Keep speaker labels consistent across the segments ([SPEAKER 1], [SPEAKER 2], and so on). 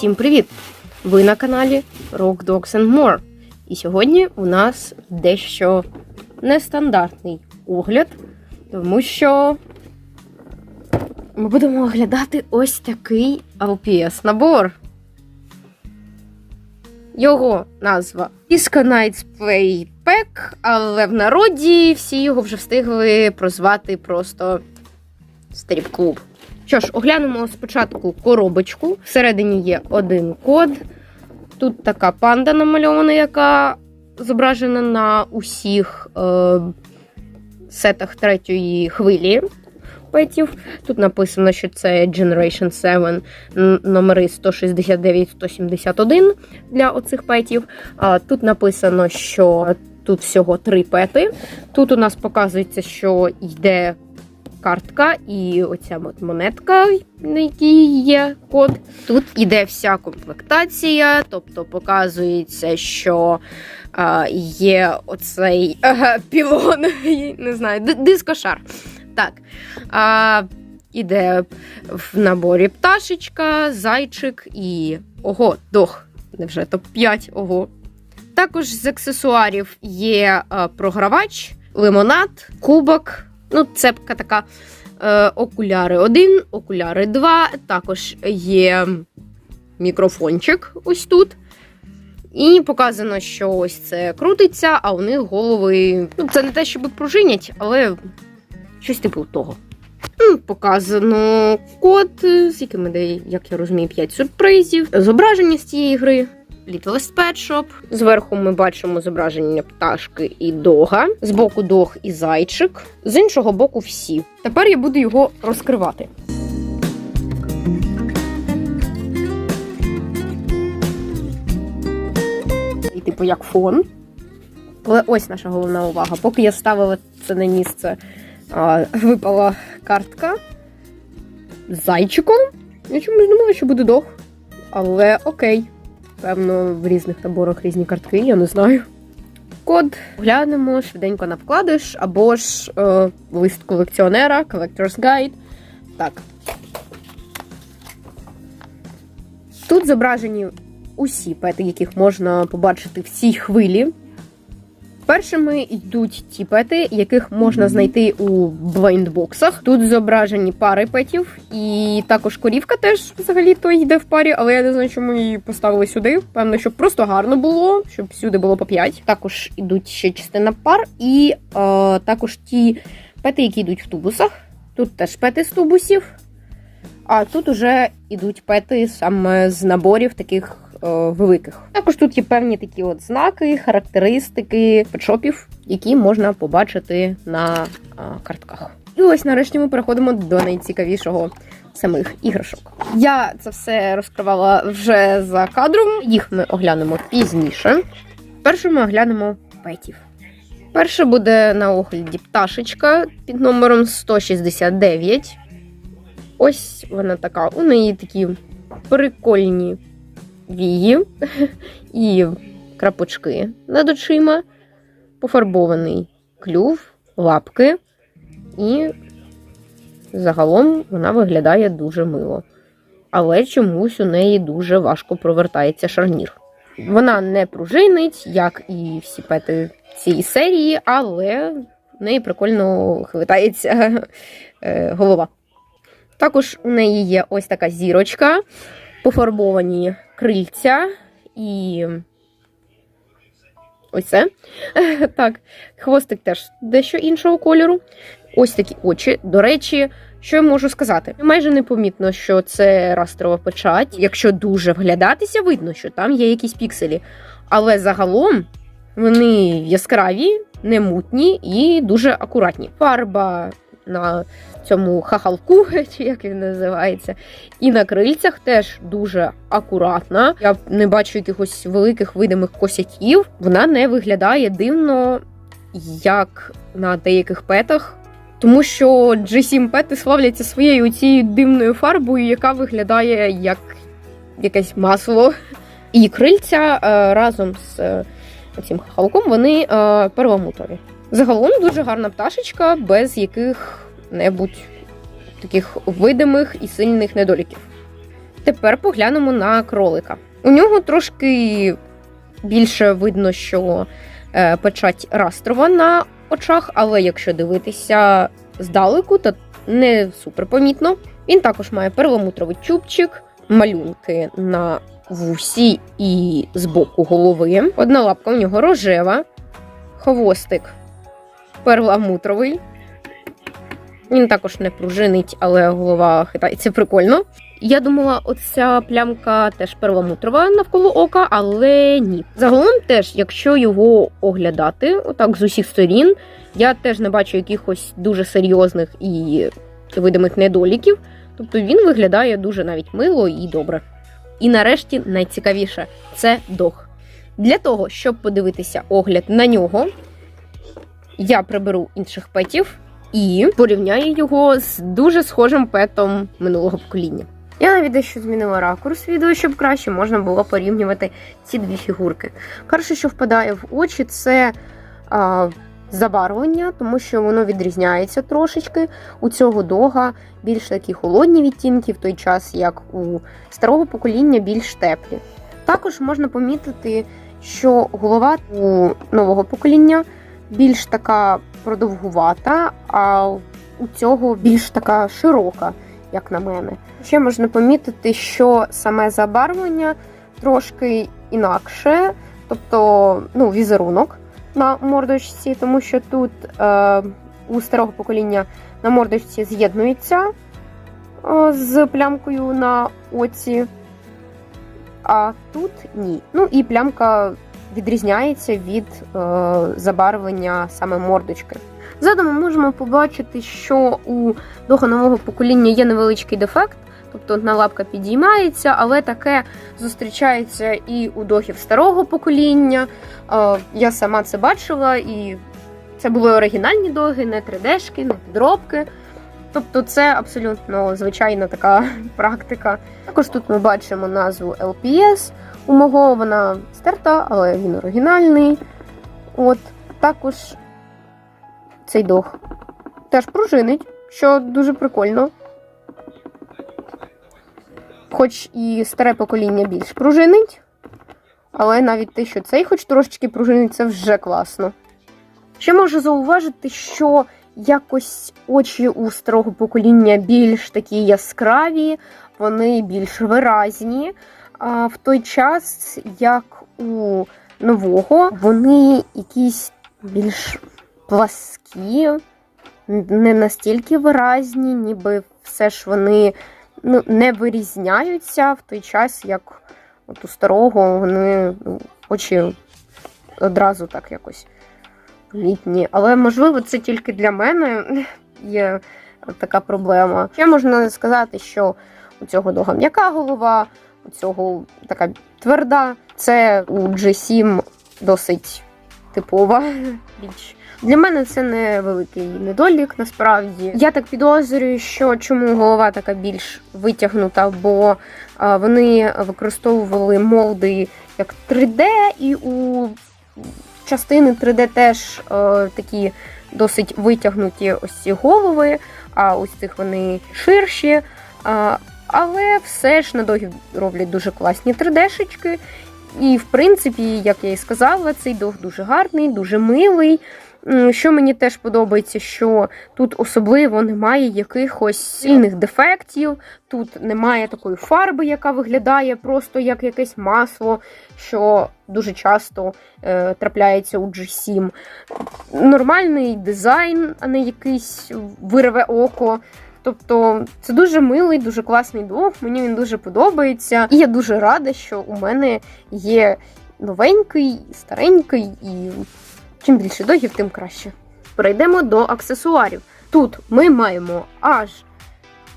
[SPEAKER 1] Усім привіт! Ви на каналі Rock Dogs and More. І сьогодні у нас дещо нестандартний огляд, тому що ми будемо оглядати ось такий LPS набор. Його назва Nights Play Pack, але в народі всі його вже встигли прозвати просто Стріп-клуб. Що ж, оглянемо спочатку коробочку. Всередині є один код. Тут така панда намальована, яка зображена на усіх е, сетах третьої хвилі петів. Тут написано, що це Generation 7 номери 169-171 для оцих петів. Тут написано, що тут всього три пети. Тут у нас показується, що йде картка і оця монетка, на якій є код. Тут іде вся комплектація, тобто показується, що а, є оцей ага, пілон, не знаю, дискошар. Так. А, іде в наборі пташечка, зайчик і ого, дох. Невже топ-5, ого. Також з аксесуарів є а, програвач, лимонад, кубок. Ну, цепка така. Е, окуляри 1, окуляри 2. Також є мікрофончик ось тут. І показано, що ось це крутиться, а у них голови. Ну, це не те, щоб пружинять, але щось типу того. Показано код, з якими де, як я розумію, 5 сюрпризів, зображення з цієї гри. Littlest Pet Shop. Зверху ми бачимо зображення пташки і дога. Збоку дог і зайчик. З іншого боку, всі. Тепер я буду його розкривати. І типу як фон. Але ось наша головна увага. Поки я ставила це на місце, випала картка з зайчиком. Я чомусь думала, що буде дог. Але окей. Певно, в різних наборах різні картки, я не знаю. Код глянемо швиденько на вкладиш, або ж е, лист колекціонера, Collector's Guide. Так. Тут зображені усі пети, яких можна побачити в хвилі. Першими йдуть ті пети, яких можна знайти у блайндбоксах. Тут зображені пари петів, і також корівка теж взагалі то йде в парі, але я не знаю, чому її поставили сюди. Певно, щоб просто гарно було, щоб всюди було по 5. Також ідуть ще частина пар, і е, також ті пети, які йдуть в тубусах. Тут теж пети з тубусів. А тут уже ідуть пети саме з наборів таких великих. Також тут є певні такі от знаки, характеристики петшопів, які можна побачити на картках. І ось нарешті ми переходимо до найцікавішого самих іграшок. Я це все розкривала вже за кадром. Їх ми оглянемо пізніше. Перше ми оглянемо петів. Перше буде на огляді пташечка під номером 169. Ось вона така. У неї такі прикольні вії і крапочки над очима, пофарбований клюв, лапки, і загалом вона виглядає дуже мило. Але чомусь у неї дуже важко провертається шарнір. Вона не пружинить, як і всі пети цієї серії, але в неї прикольно хвитається е, голова. Також у неї є ось така зірочка, пофарбовані крильця і ось це. Так, хвостик теж дещо іншого кольору. Ось такі очі. До речі, що я можу сказати? Майже непомітно, що це растрова печать. Якщо дуже вглядатися, видно, що там є якісь пікселі. Але загалом вони яскраві, немутні і дуже акуратні. Фарба на цьому хахалку, чи як він називається, і на крильцях теж дуже акуратна. Я не бачу якихось великих видимих косяків. Вона не виглядає дивно, як на деяких петах. Тому що G7 пети славляться своєю цією дивною фарбою, яка виглядає як якесь масло. І крильця е, разом з е, цим хахалком вони е, первомутові. Загалом дуже гарна пташечка, без яких-небудь таких видимих і сильних недоліків. Тепер поглянемо на кролика. У нього трошки більше видно, що е, печать растрова на очах, але якщо дивитися здалеку, то не супер помітно. Він також має перламутровий чубчик, малюнки на вусі і з боку голови. Одна лапка у нього рожева, хвостик перламутровий. Він також не пружинить, але голова хитається прикольно. Я думала, оця плямка теж перламутрова навколо ока, але ні. Загалом, теж, якщо його оглядати, отак з усіх сторін, я теж не бачу якихось дуже серйозних і видимих недоліків. Тобто він виглядає дуже навіть мило і добре. І нарешті найцікавіше це дог. Для того, щоб подивитися огляд на нього, я приберу інших петів і порівняю його з дуже схожим петом минулого покоління. Я навіть дещо змінила ракурс відео, щоб краще можна було порівнювати ці дві фігурки. Перше, що впадає в очі, це а, забарвлення, тому що воно відрізняється трошечки. У цього дога більш такі холодні відтінки, в той час як у старого покоління більш теплі. Також можна помітити, що голова у нового покоління більш така продовгувата, а у цього більш така широка, як на мене. Ще можна помітити, що саме забарвлення трошки інакше, тобто ну, візерунок на мордочці, тому що тут е, у старого покоління на мордочці з'єднується е, з плямкою на оці, а тут ні. Ну і плямка відрізняється від е, забарвлення саме мордочки. Ззаду ми можемо побачити, що у дога нового покоління є невеличкий дефект, тобто одна лапка підіймається, але таке зустрічається і у догів старого покоління. Е, я сама це бачила, і це були оригінальні доги, не 3D-шки, не підробки. Тобто це абсолютно звичайна така практика. Також тут ми бачимо назву LPS. У мого вона стерта, але він оригінальний. От також цей дог теж пружинить, що дуже прикольно. Хоч і старе покоління більш пружинить, але навіть те, що цей хоч трошечки пружинить, це вже класно. Ще можу зауважити, що якось очі у старого покоління більш такі яскраві, вони більш виразні. А в той час, як у нового, вони якісь більш пласкі, не настільки виразні, ніби все ж вони ну, не вирізняються в той час, як от у старого вони ну, очі одразу так якось літні. Але можливо, це тільки для мене є така проблема. Ще можна сказати, що у цього дога м'яка голова, цього така тверда. Це у G7 досить типова річ. Для мене це не великий недолік, насправді. Я так підозрюю, що чому голова така більш витягнута, бо а, вони використовували молди як 3D, і у частини 3D теж е, такі досить витягнуті ось ці голови, а ось цих вони ширші. Але все ж на догів роблять дуже класні 3D-шечки. І, в принципі, як я і сказала, цей дог дуже гарний, дуже милий. Що мені теж подобається, що тут особливо немає якихось сильних дефектів, тут немає такої фарби, яка виглядає просто як якесь масло, що дуже часто е, трапляється у G7. Нормальний дизайн, а не якийсь вирве око. Тобто це дуже милий, дуже класний дог, мені він дуже подобається. І я дуже рада, що у мене є новенький, старенький, і чим більше догів, тим краще. Перейдемо до аксесуарів. Тут ми маємо аж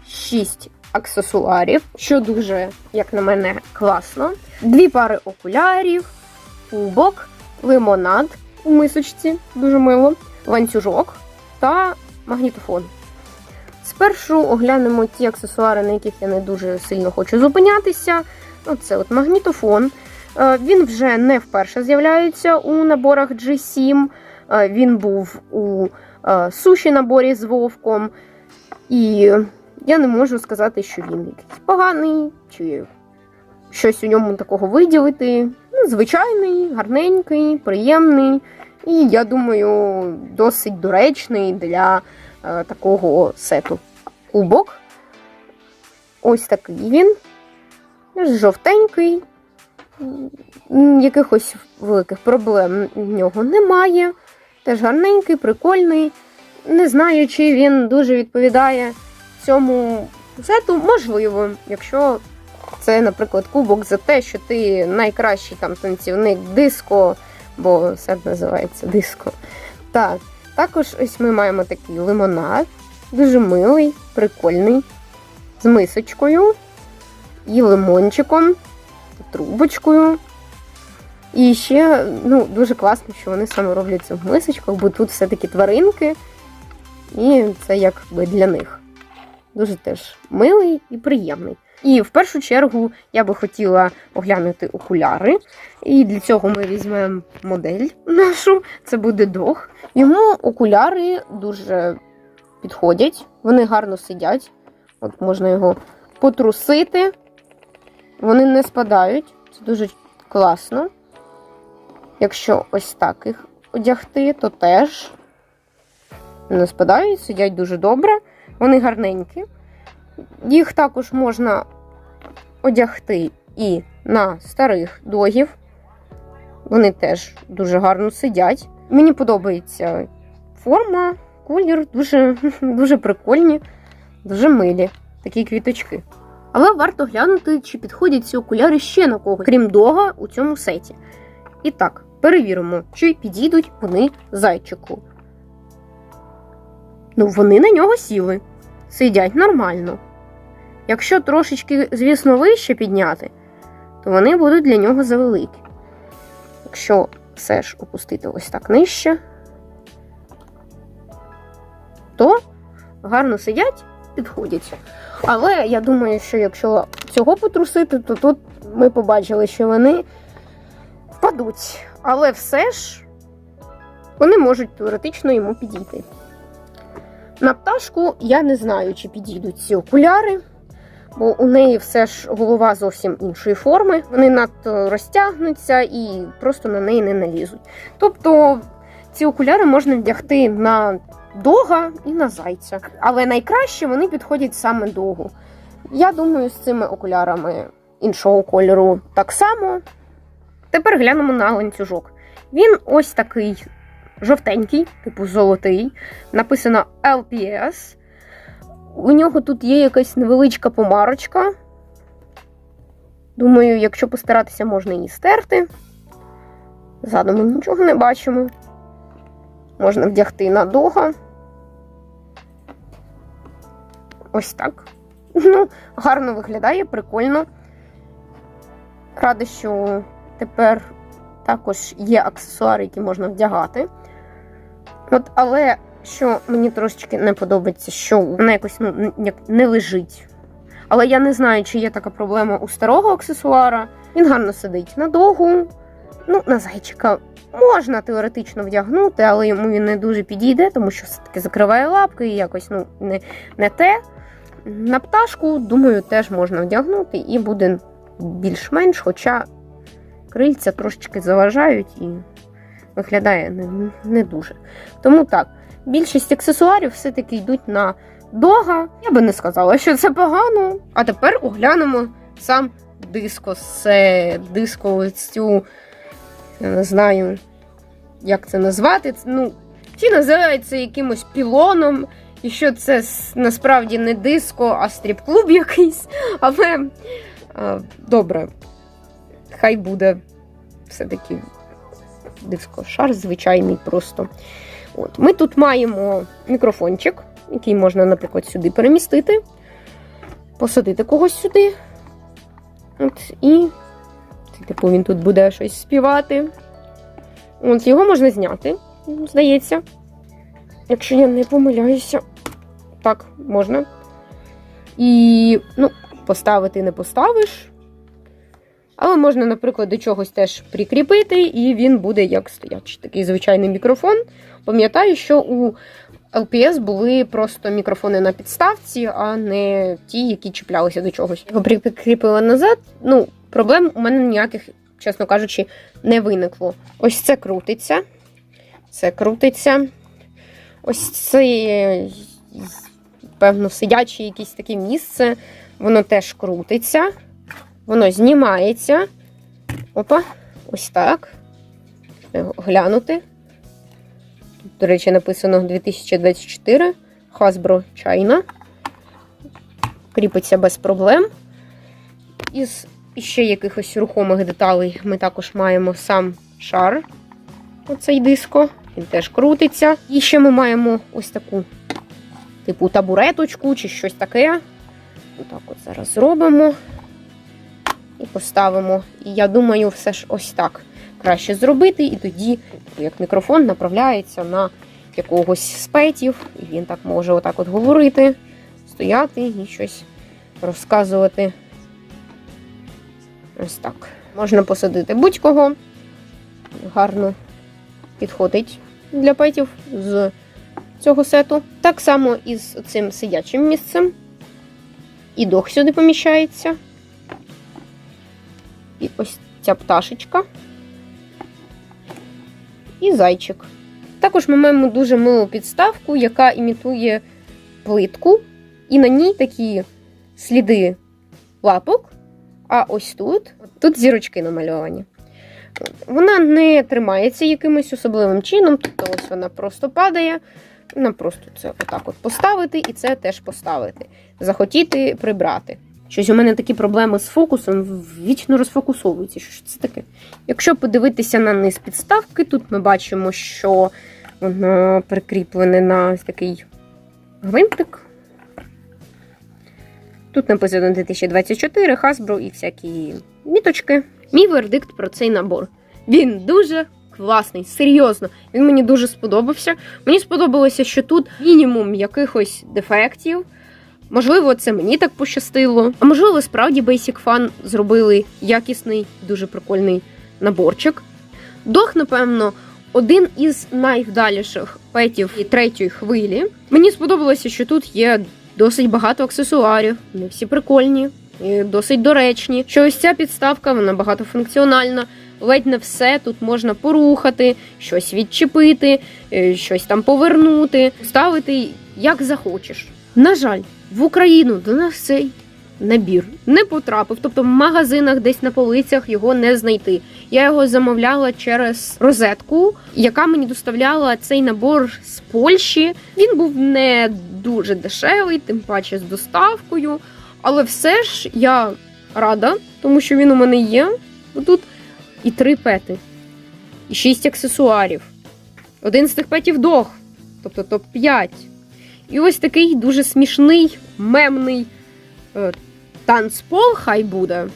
[SPEAKER 1] 6 аксесуарів, що дуже, як на мене, класно. Дві пари окулярів, кубок, лимонад у мисочці, дуже мило, ланцюжок та магнітофон. Спершу оглянемо ті аксесуари, на яких я не дуже сильно хочу зупинятися. Оце от магнітофон. Е, Він вже не вперше з'являється у наборах G7. Е, Він був у е, суші наборі з вовком. І я не можу сказати, що він якийсь поганий, чи щось у ньому такого виділити. Ну, звичайний, гарненький, приємний. І я думаю, досить доречний для такого сету. Кубок. Ось такий він. Жовтенький. Якихось великих проблем в нього немає. Теж гарненький, прикольний. Не знаю, чи він дуже відповідає цьому сету. Можливо, якщо це, наприклад, кубок за те, що ти найкращий там танцівник диско, бо сет називається диско. Так, також ось ми маємо такий лимонад, дуже милий, прикольний, з мисочкою і лимончиком, трубочкою. І ще ну, дуже класно, що вони саме роблять це в мисочках, бо тут все-таки тваринки, і це якби для них. Дуже теж милий і приємний. І в першу чергу я би хотіла оглянути окуляри. І для цього ми візьмемо модель нашу. Це буде дог. Йому окуляри дуже підходять, вони гарно сидять. От можна його потрусити. Вони не спадають. Це дуже класно. Якщо ось так їх одягти, то теж не спадають, сидять дуже добре. Вони гарненькі. Їх також можна одягти і на старих догів. Вони теж дуже гарно сидять. Мені подобається форма, колір, дуже, дуже прикольні, дуже милі такі квіточки. Але варто глянути, чи підходять ці окуляри ще на когось, крім дога у цьому сеті. І так, перевіримо, чи підійдуть вони зайчику. Ну, вони на нього сіли, сидять нормально. Якщо трошечки, звісно, вище підняти, то вони будуть для нього завеликі. Якщо все ж опустити ось так нижче, то гарно сидять, підходять. Але я думаю, що якщо цього потрусити, то тут ми побачили, що вони впадуть. Але все ж вони можуть теоретично йому підійти. На пташку я не знаю, чи підійдуть ці окуляри, бо у неї все ж голова зовсім іншої форми. Вони надто розтягнуться і просто на неї не налізуть. Тобто ці окуляри можна вдягти на дога і на зайця. Але найкраще вони підходять саме догу. Я думаю, з цими окулярами іншого кольору так само. Тепер глянемо на ланцюжок. Він ось такий жовтенький, типу золотий. Написано LPS. У нього тут є якась невеличка помарочка. Думаю, якщо постаратися, можна її стерти. Ззаду ми нічого не бачимо. Можна вдягти на дога. Ось так. Ну, гарно виглядає, прикольно. Рада, що тепер також є аксесуари, які можна вдягати. От, але що мені трошечки не подобається, що вона якось ну, не лежить. Але я не знаю, чи є така проблема у старого аксесуара. Він гарно сидить на догу. Ну, на зайчика можна теоретично вдягнути, але йому він не дуже підійде, тому що все-таки закриває лапки і якось ну, не, не те. На пташку, думаю, теж можна вдягнути і буде більш-менш, хоча крильця трошечки заважають і виглядає не, не дуже. Тому так, більшість аксесуарів все-таки йдуть на дога. Я би не сказала, що це погано. А тепер оглянемо сам диско. Це диско цю, я не знаю, як це назвати. Ну, Ті називають це якимось пілоном. І що це насправді не диско, а стріп-клуб якийсь. Але а, добре, хай буде все-таки диско-шар звичайний просто. От. Ми тут маємо мікрофончик, який можна, наприклад, сюди перемістити, посадити когось сюди. От, і, типу, він тут буде щось співати. От, його можна зняти, здається. Якщо я не помиляюся. Так, можна. І, ну, поставити не поставиш. Але можна, наприклад, до чогось теж прикріпити, і він буде як стоячий. Такий звичайний мікрофон. Пам'ятаю, що у LPS були просто мікрофони на підставці, а не ті, які чіплялися до чогось. Його прикріпила назад. Ну, проблем у мене ніяких, чесно кажучи, не виникло. Ось це крутиться. Це крутиться. Ось це, певно, сидяче якесь таке місце. Воно теж крутиться. Воно знімається. Опа, ось так. Глянути. До речі, написано 2024 Hasbro China. Кріпиться без проблем. Із ще якихось рухомих деталей ми також маємо сам шар. Оцей диско. Він теж крутиться. І ще ми маємо ось таку, типу, табуреточку чи щось таке. Отак от зараз зробимо і поставимо. І я думаю, все ж ось так краще зробити, і тоді, як мікрофон, направляється на якогось з петів, і він так може отак от говорити, стояти і щось розказувати. Ось так. Можна посадити будь-кого. Гарно підходить для петів з цього сету. Так само і з цим сидячим місцем. І дох сюди поміщається. І ось ця пташечка. І зайчик. Також ми маємо дуже милу підставку, яка імітує плитку, і на ній такі сліди лапок. А ось тут тут зірочки намальовані. Вона не тримається якимось особливим чином, тобто ось вона просто падає. Вона просто це отак от поставити і це теж поставити. Захотіти прибрати. Щось у мене такі проблеми з фокусом вічно розфокусовується. Що це таке? Якщо подивитися на низ підставки, тут ми бачимо, що воно прикріплене на такий гвинтик. Тут написано 2024, Hasbro і всякі міточки. Мій вердикт про цей набор. Він дуже класний, серйозно. Він мені дуже сподобався. Мені сподобалося, що тут мінімум якихось дефектів. Можливо, це мені так пощастило. А можливо, справді Basic Fun зробили якісний, дуже прикольний наборчик. Дох, напевно, один із найвдаліших петів третьої хвилі. Мені сподобалося, що тут є досить багато аксесуарів, вони всі прикольні, і досить доречні. Що ось ця підставка, вона багатофункціональна. Ледь не все тут можна порухати, щось відчепити, е, щось там повернути, ставити як захочеш. На жаль, в Україну до нас цей набір не потрапив, тобто в магазинах десь на полицях його не знайти. Я його замовляла через розетку, яка мені доставляла цей набор з Польщі. Він був не дуже дешевий, тим паче з доставкою. Але все ж я рада, тому що він у мене є. Тут і три пети, і шість аксесуарів. Один з тих петів дох, тобто топ-5. І ось такий дуже смішний, мемний е, танцпол хай буде.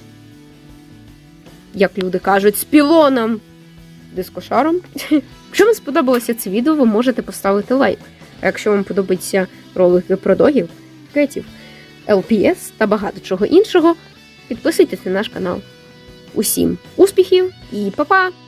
[SPEAKER 1] Як люди кажуть, з пілоном, дискошаром. Якщо вам сподобалося це відео, ви можете поставити лайк. А якщо вам подобаються ролики про догів, кетів, LPS та багато чого іншого, підписуйтесь на наш канал. Усім успіхів і па-па!